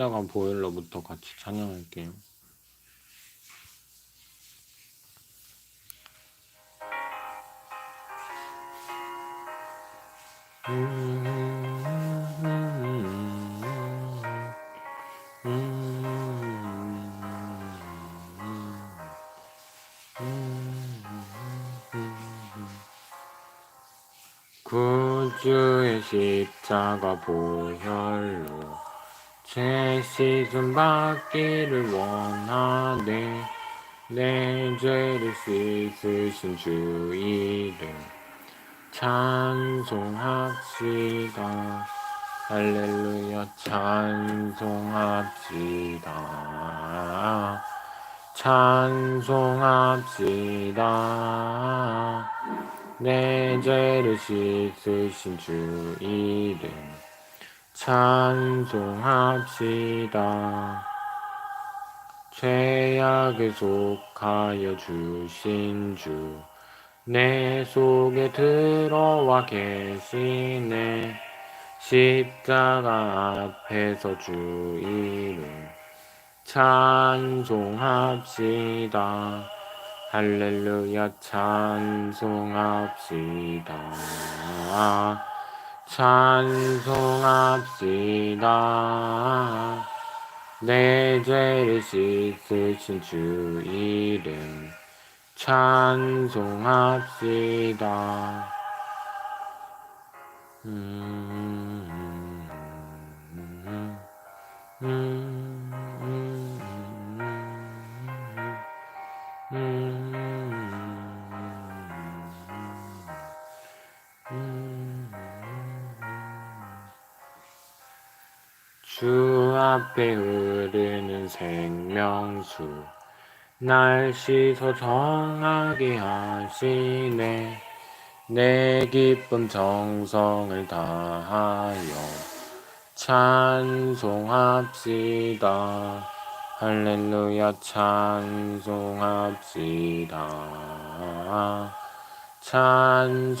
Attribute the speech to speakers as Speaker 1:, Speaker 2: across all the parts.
Speaker 1: 십자가 보일러부터 같이 찬양할게요. 구주의 십자가 보혈로 제 씻음 받기를 원하네. 내 죄를 씻으신 주 이름 찬송합시다. 할렐루야 찬송합시다. 찬송합시다. 내 죄를 씻으신 주 이름 찬송합시다. 죄악을 속하여 주신 주 내 속에 들어와 계시네. 십자가 앞에서 주 이름 찬송합시다. 할렐루야 찬송합시다 찬송합시다 내 죄를 씻으신 주 이름 찬송합시다 음, 음, 음, 음, 음, 음, 음, 주 앞에 흐르는 생명수 날 씻어 정하게 하시네. 내 기쁨 정성을 다하여 찬송합시다. 할렐루야 찬송합시다. 찬송합시다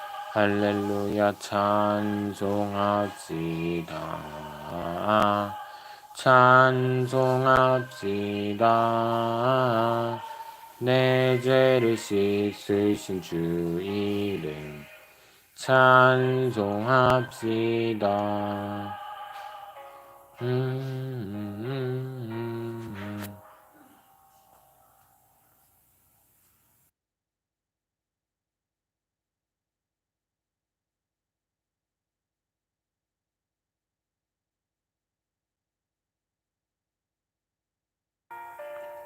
Speaker 1: 할렐루야 찬송합시다. 찬송합시다. 내 죄를 씻으신 주 이름 찬송합시다. 음, 음, 음, 음.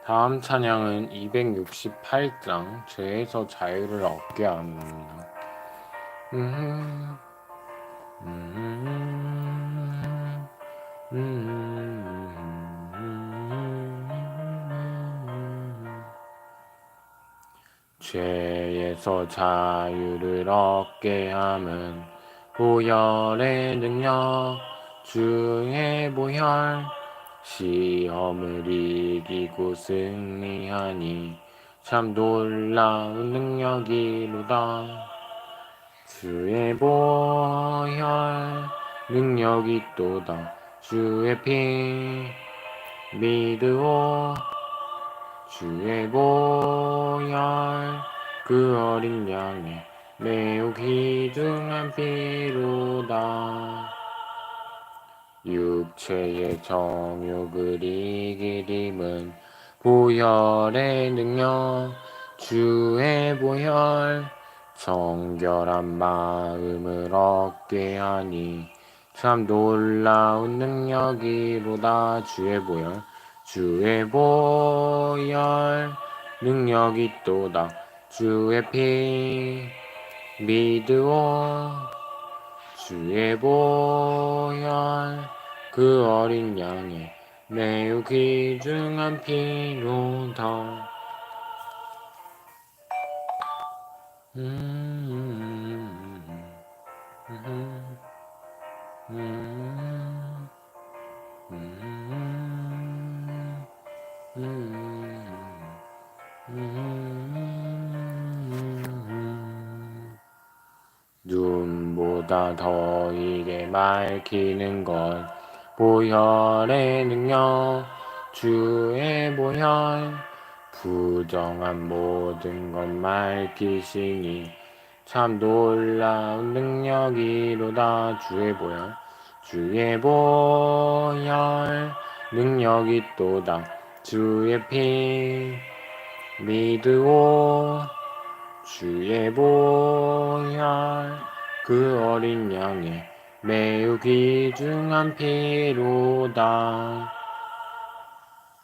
Speaker 1: 다음 찬양은 268장 죄에서 자유를 얻게 하는 음, 음, 죄에서 자유를 얻게 함은 보혈의 능력 주의 보혈 시험을 이기고 승리하니 참 놀라운 능력이로다. 주의 보혈 능력이 또다. 주의 피 믿으오. 주의 보혈 그 어린 양의 매우 귀중한 피로다. 육체의 정욕을 이기림은 보혈의 능력 주의 보혈. 정결한 마음을 얻게 하니 참 놀라운 능력이로다. 주의 보혈 주의 보혈. 능력이 또다. 주의 피 믿으오 주의 보혈 그 어린 양의 매우 귀중한 피로 다. 음, 음, 음, 음, 음, 음. 보다 더 이게 밝히는 것. 보혈의 능력 주의 보혈. 부정한 모든 것 밝히시니 참 놀라운 능력이로다. 주의 보혈 주의 보혈. 능력이 또다. 주의 피 믿으오. 주의 보혈 그 어린 양의 매우 귀중한 피로다.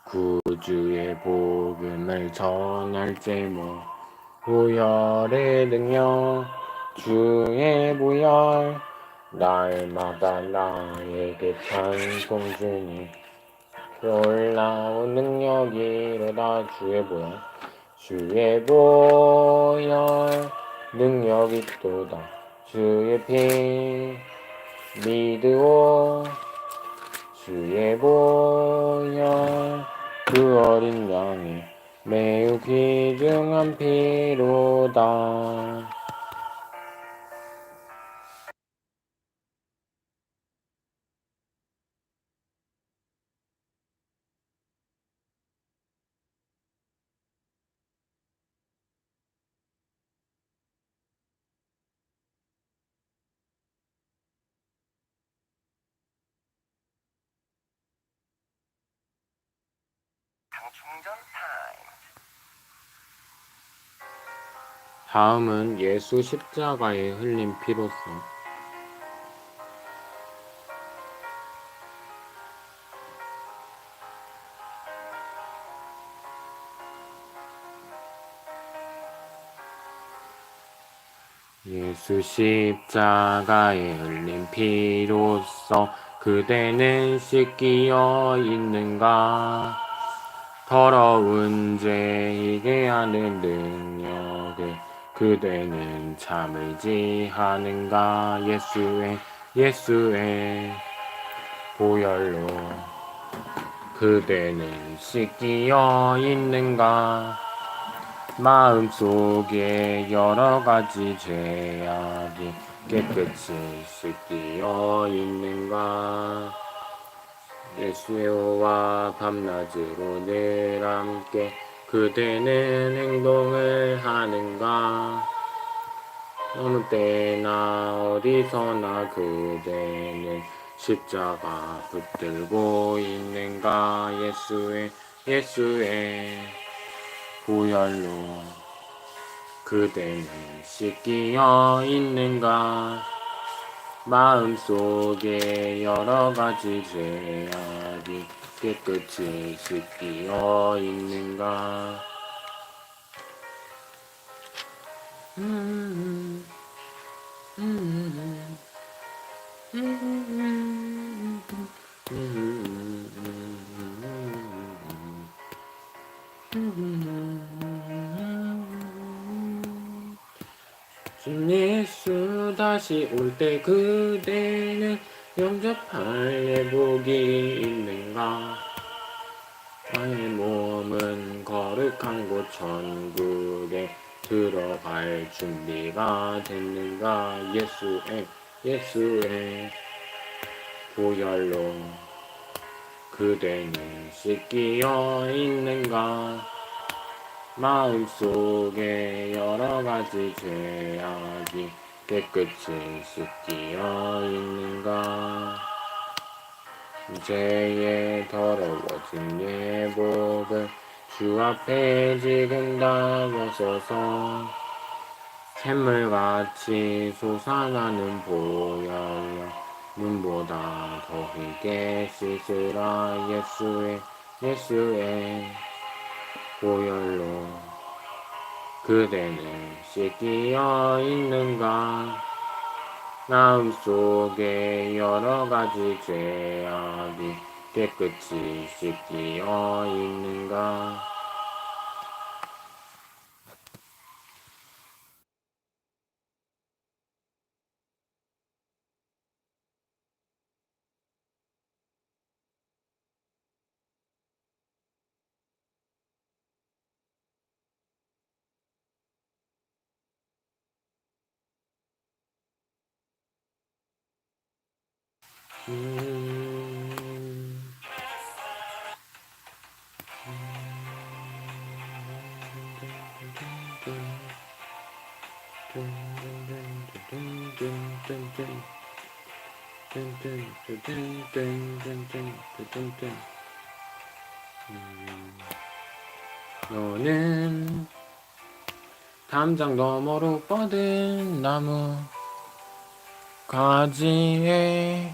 Speaker 1: 구주의 복음을 전할 제목 보혈의 능력 주의 보혈 날마다 나에게 찬송 주니 놀라운 능력이로다. 주의 보혈 주의 보혈 능력이 또다 주의 피 믿으오. 주의 보혈. 그 어린 양이 매우 귀중한 피로다
Speaker 2: 충전 타임.
Speaker 1: 다음은 예수 십자가에 흘린 피로서 예수 십자가에 흘린 피로써 그대는 씻기어 있는가 더러운 죄이게 하는 능력을 그대는 참을지 하는가? 예수의 예수의 보혈로 그대는 씻기어 있는가? 마음속에 여러 가지 죄악이 깨끗이 씻기어 있는가 예수와 밤낮으로 늘 함께 그대는 행동을 하는가? 어느 때나 어디서나 그대는 십자가 붙들고 있는가? 예수의 예수의 보혈로 그대는 씻기어 있는가 마음속에 여러 가지 죄악이 깨끗이 씻기어 있는가? 음, 음, 다시 올 때 그대는 영접할 예복이 있는가? 나의 몸은 거룩한 곳 천국에 들어갈 준비가 됐는가? 예수의 예수의 보혈로 그대는 씻기어 있는가? 마음속에 여러 가지 죄악이 깨끗이 씻기어 있는가? 죄에 더러워진 예복을 주 앞에 지금 다가서서 샘물같이 솟아나는 보혈로 눈보다 더 희게 씻으라 예수의 예수의 보혈로 그대는 씻기어 있는가 마음 속에 여러 가지 죄악이 깨끗이 씻기어 있는가? 너는 담장 너머로 뻗은 나무 가지에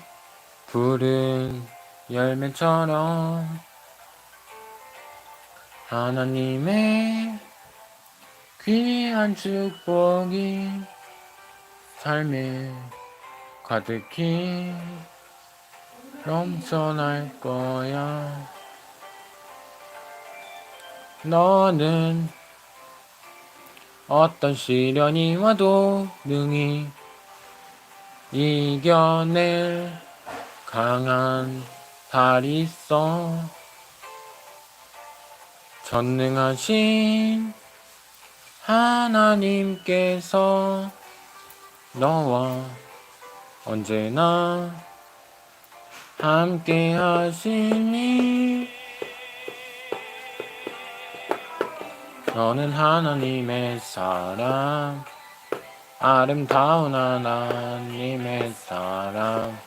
Speaker 1: 푸른 열매처럼 하나님의 귀한 축복이 삶에 가득히 넘쳐날 거야. 너는 어떤 시련이 와도 능히 이겨낼 강한 달이 있어. 전능하신 하나님께서 너와 언제나 함께 하시니. 너는 하나님의 사람 아름다운 하나님의 사람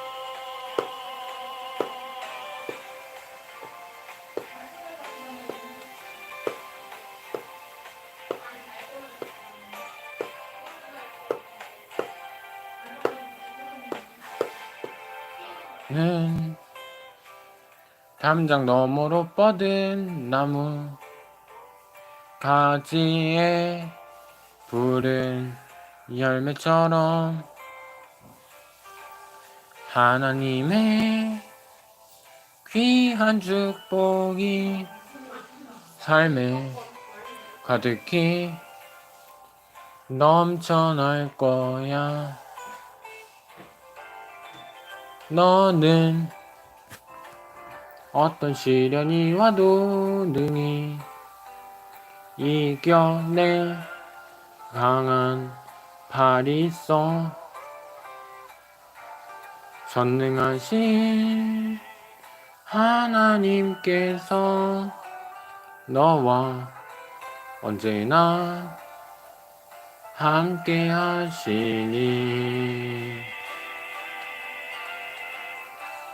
Speaker 1: 는 담장 너머로 뻗은 나무 가지에 푸른 열매처럼 하나님의 귀한 축복이 삶에 가득히 넘쳐날 거야. 너는 어떤 시련이 와도 능히 이겨낼 강한 팔이 있어. 전능하신 하나님께서 너와 언제나 함께 하시니